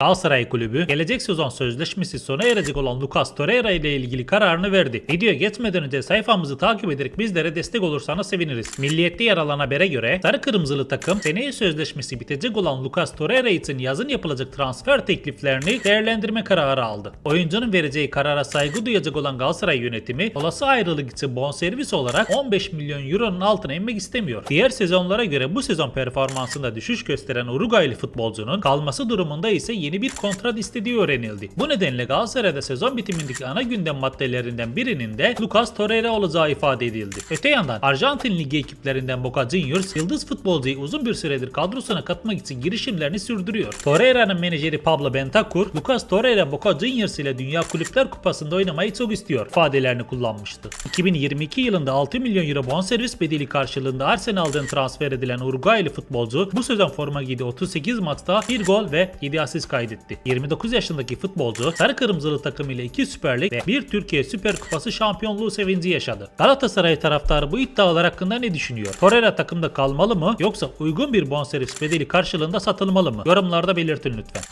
Galatasaray Kulübü gelecek sezon sözleşmesi sona erecek olan Lucas Torreira ile ilgili kararını verdi. Videoya geçmeden önce sayfamızı takip ederek bizlere destek olursanız seviniriz. Milliyette yer alan habere göre Sarı Kırmızılı takım seneye sözleşmesi bitecek olan Lucas Torreira için yazın yapılacak transfer tekliflerini değerlendirme kararı aldı. Oyuncunun vereceği karara saygı duyacak olan Galatasaray yönetimi olası ayrılık için bonservis olarak 15 milyon euronun altına inmek istemiyor. Diğer sezonlara göre bu sezon performansında düşüş gösteren Uruguaylı futbolcunun kalması durumunda ise yeni bir kontrat istediği öğrenildi. Bu nedenle Galatasaray'da sezon bitimindeki ana gündem maddelerinden birinin de Lucas Torreira olacağı ifade edildi. Öte yandan Arjantin Ligi ekiplerinden Boca Juniors yıldız futbolcuyu uzun bir süredir kadrosuna katmak için girişimlerini sürdürüyor. Torreira'nın menajeri Pablo Bentancur, Lucas Torreira Boca Juniors ile Dünya Kulüpler Kupası'nda oynamayı çok istiyor ifadelerini kullanmıştı. 2022 yılında 6 milyon euro bonservis bedeli karşılığında Arsenal'den transfer edilen Uruguaylı futbolcu bu sezon forma giydiği 38 maçta 1 gol ve 7 asist kaydetti. 29 yaşındaki futbolcu sarı kırmızılı takım ile 2 Süper Lig ve 1 Türkiye Süper Kupası şampiyonluğu sevinci yaşadı. Galatasaray taraftarı bu iddialar hakkında ne düşünüyor? Torreira takımda kalmalı mı yoksa uygun bir bonservis bedeli karşılığında satılmalı mı? Yorumlarda belirtin lütfen.